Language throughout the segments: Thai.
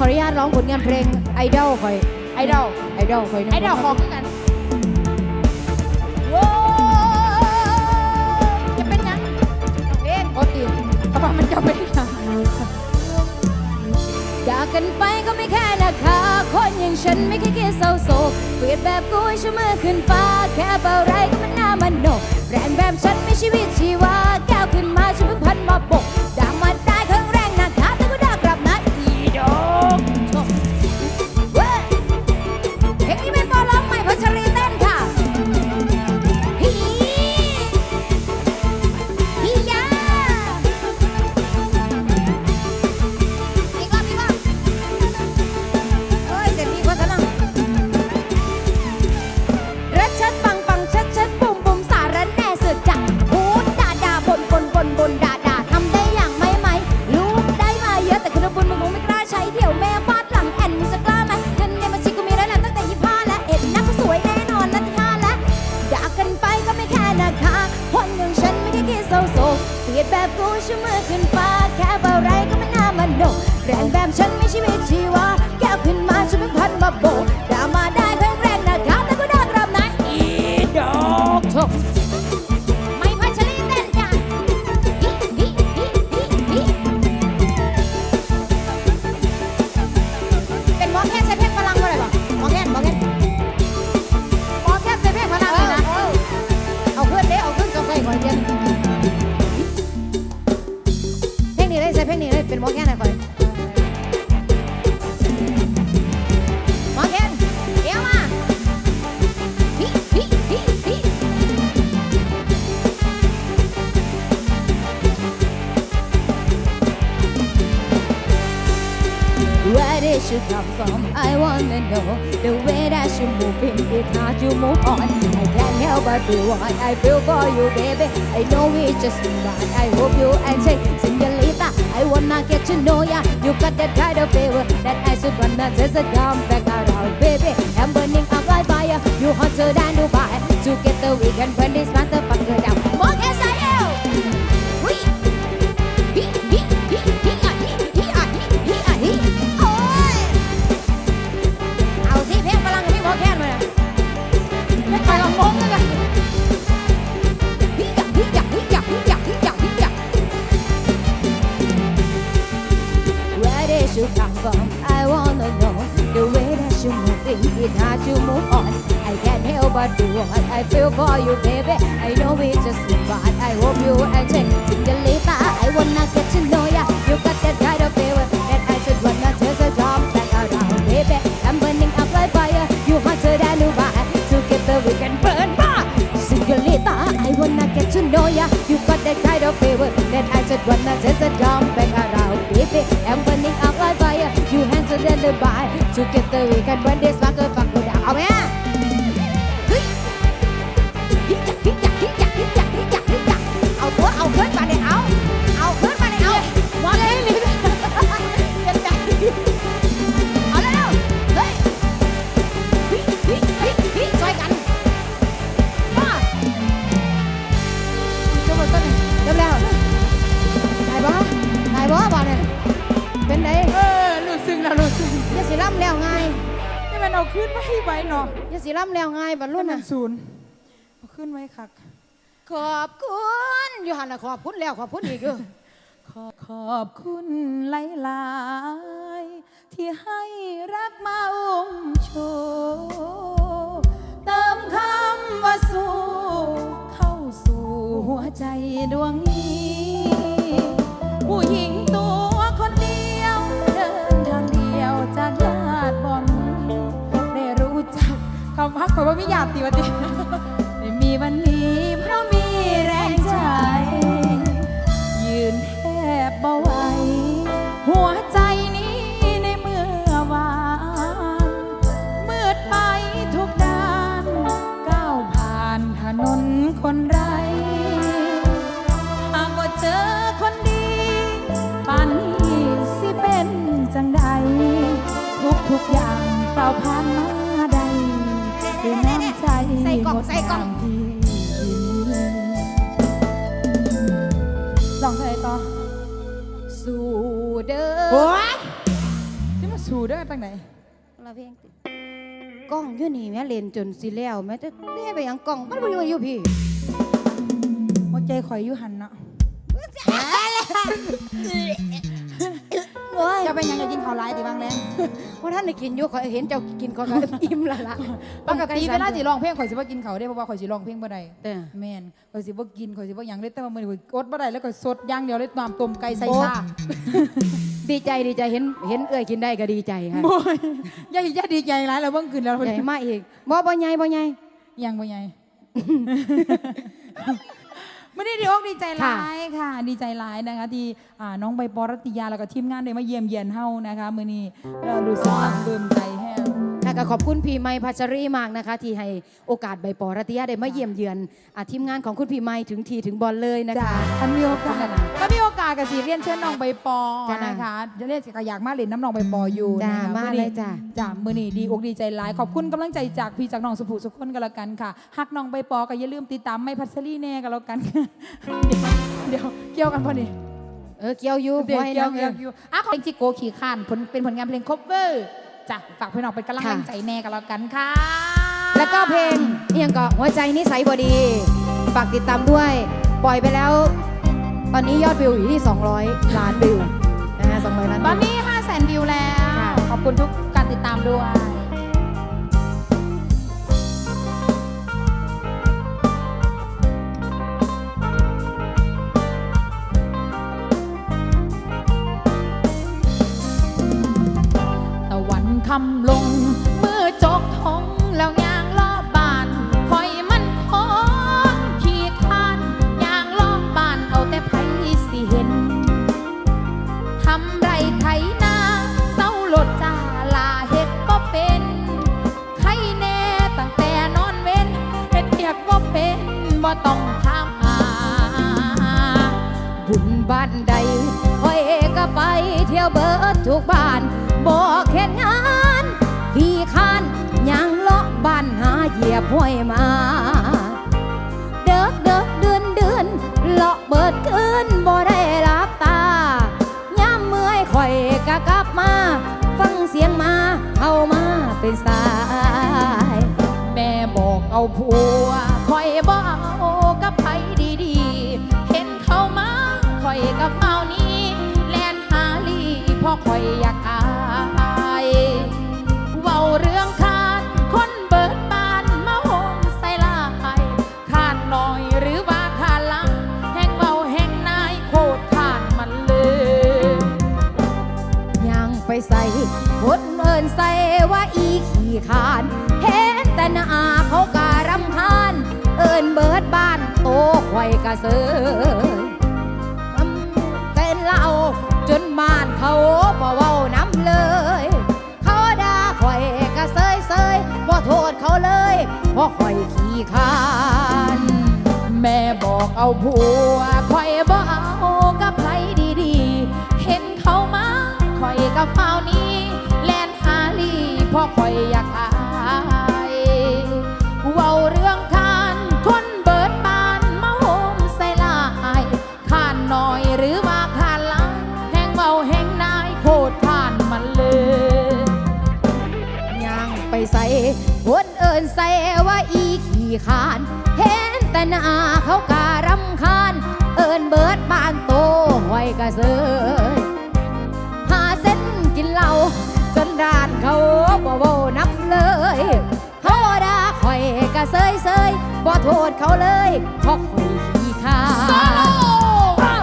ขออนุญาตร้องผลงานเพลงไอดอลคอยไอดอลไอดอลคอยไอดอลของกันโว้จะเป็นยังเพลงโอติเพราะมันจะเป็นยังจากกันไปก็ไม่แค่นะคะคนอย่างฉันไม่แค่คิดเศร้าโศกเปลี่ยนแบบกูให้ชั่วมือขึ้นฟ้า แค่เบาไรก็มันน่ามันโนแรงแบบฉันไม่ชีวิตชีวา Chân move on. I can't help but feel what I feel for you, baby. I know it's just right. I hope you enjoy, Senorita. I wanna get to know ya. You got that kind of favor that I should wanna just come back around, baby. I'm burning up like fire. You hotter than Dubai. So get the weekend when this motherfucker down. think it's hard to move on. I can't help but do what I feel for you, baby. I know we just met, but I hope you enjoy. Cinderella, I wanna get to know ya. You got that kind of favor that I should wanna just jump back around, baby. I'm burning up like fire. You hotter than a fire. Together we can burn bright. Cinderella, I wanna get to know ya. You got that kind of favor that I should wanna just jump back around, baby. I'm burning up like fire. You handle than the bar. Together we can burn this. สิล่ำแล้วง่ายบรรลุนะศูนย์ขึ้นไว้คักขอบคุณอยู่หันนะขอบคุณแล้วขอบคุณอีกอยู่ขอบขอบคุณหลายๆที่ให้รักมาอุ้มโชูเติมคำว่าสู้เข้าสู่หัวใจดวงนี้ ผู้หญิง พักขอว่าไม่อยากตีวันตี เด้อโอ้ยสิมาสู่เด้อตั้งไหนเราเพียงติกล้องอยู่นี่แม่เลนจนสิแล้วแม่จะได้ไปยังกล้องมันบ่อยู่อยู่พี่หัวใจคอยอยู่หันเนาะ เป็นหยังจะกินข้าวร้ายติบางแรงว่าท่านได้กินอยู่ขอยเห็นเจ้ากินขอยก็อิ่มและล่ะปกติเวลาสิร้องเพลงข่อยสิบ่กินข้าวเด้เพราะว่าข่อยสิร้องเพลงบ่ได้แต่แม่นข่อยสิบ่กินข่อยสิบ่หยังเลยแต่ว่ามื้อนี้ข่อยอดบ่ได้แล้วข่อยสดอย่างเดียวเลยน้ำต้มไก่ใส่ชาดีใจดีใจเห็นเห็นเอ้ยกินได้ก็ดีใจค่ะโอ้ยอย่าอย่าดีใจหลายแล้วเบิ่งขึ้นแล้วใหญ่มาอีกบ่บ่ใหญ่บ่ใหญ่ยังบ่ใหญ่ ไม่ได้ดีอกดีใจร้ายค่ะ ดีใจร้ายนะคะ ที่อ่าน้องใบปอรัตยาแล้วก็ทีมงานได้มาเยี่ยมเยียนเฮานะคะมื้อนี้เรารู้สึกปลาปลื้มใจแฮงค่ะ ก็ขอบคุณพี่ไม้พัชรีมากนะคะ ที่ให้โอกาสใบปอรัตยาได้มาเยี่ยมเยือนอ่าทีมงานของคุณพี่ไม้ถึงทีถึงบอลเลยนะจ้าคะท่านมีโอกาสขอบคุณค่ะถ้ามีโอกาสก็สิเรียนเชิญน้องใบปอจ้านนะคะจะเรียกก็อยากมาเล่นน้ำน้องใบปออยู่จ้านะคะมามื้อนี้เลยจ้า จ้ามื้อนี้ดีอกดีใจหลายขอบคุณกำลังใจจากพี่จากน้องสุภูสุขคนกันแล้วกันค่ะฮักน้องใบปอก็อย่าลืมติดตามไม่พัชรีแน่กันแล้วกันเดี๋ยวเกี่ยวกันพอดี เออเกี่ยวอยู่เดี๋ยวบ่ให้เกี่ยวน้ำเกี่ยวอยู่อะเพลงจิโกขี่ข้านผลเป็นผลงานเพลง cover จ้ะฝากพี่น้องเป็นกำลังค่ะใจแน่กันแล้วกันค่ะแล้วก็เพลงเอียงก็หัวใจนิสัยบดี ฝากติดตามด้วย ปล่อยไปแล้ว ตอนนี้ยอดวิวอยู่ที่ 200 ล้านวิวนะฮะ200ล้านตอนวิวนี้5 0 0 0 0 0วิวแล้ว ค่ะ ขอบคุณทุกการติดตามด้วย หาเหยียบห้อยมา เดิกเดิกเดือนเดือนเลาะเบิดขึ้นบ่ได้รับตาย่ามเมื่อยข่อยกะกลับมา ฟังเสียงมาเอามาเป็นสาย แม่บอกเอาผัว ยใส่คนเอินใส่ว่าอีขี่ขาน เห็นแต่หน้าเขาการำคาญ เอินเบิดบ้านโตข่อยกะเซยอืมเป็นเหล่าจนบ้านเขาบ่เว้าน้ำเลย เขาด่าข่อยกะเซยเซยบ่โทษเขาเลยเพราะข่อยขี่ขาน แม่บอกเอาผัวคอยบ่ กับเฝ้านี้แลนหาลีพ่อคอยอยากอายเว้าเรื่องคานคนเบิดบานมาโหมใส่ลายขานหน่อยหรือว่าขานหลังแห่งเมาแห่งนายโคตรขานมันเลยยังไปใส่คนเอินใส่ว่าอีขี่ขานเห็นแต่หน้าเขาการำคาญเอินเบิดบานโตห้อยกระเซย โทษเขาเลยเพราะข่อยขี้ขาคอ้า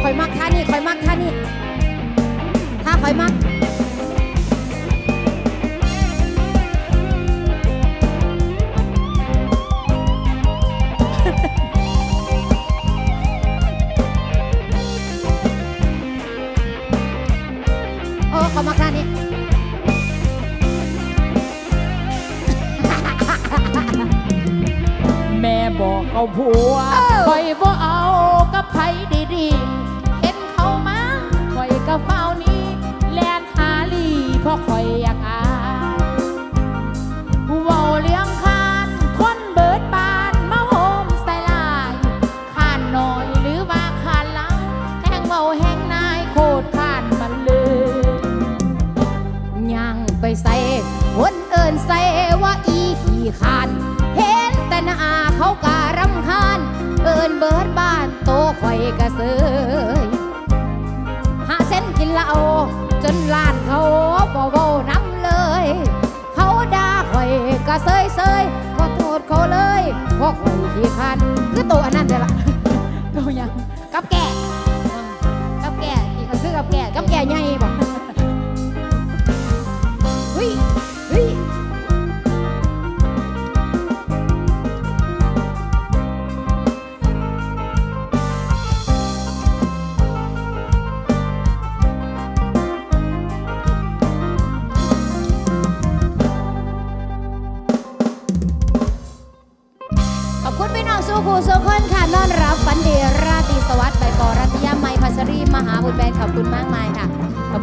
ข่อยมักท่านี่ข่อยมักท่านี่ถ้าข่อยมัก เอาผัวคอยบ่เอากับไผดีๆเห็นเขามาคอยก็เฝ้านี้แลนหาลีเพราะคอยอยากอาว้าเลี้ยงคานคนเบิดบานมาโฮมสไตลายคานหน่อยหรือว่าคานลังแห้งเมาแห้งนายโคตรคานมันเลยยังไปใส่คนเอินใส่ว่าอีขี่คาน เอินเบิดบ้านโตข่อยกระเซยหาเส้นกินเหล้าจนลานเขาบ่เว้าน้ำเลย เขาด่าข่อยกะเซยเซยขอโทษเขาเลยเพราะข่อยขี้คันคือตัวอันนั้นเด้อละตัวยังกับแก่อ่ากับแก่อีกอันคือกับแก่กับแก่ใหญ่บ่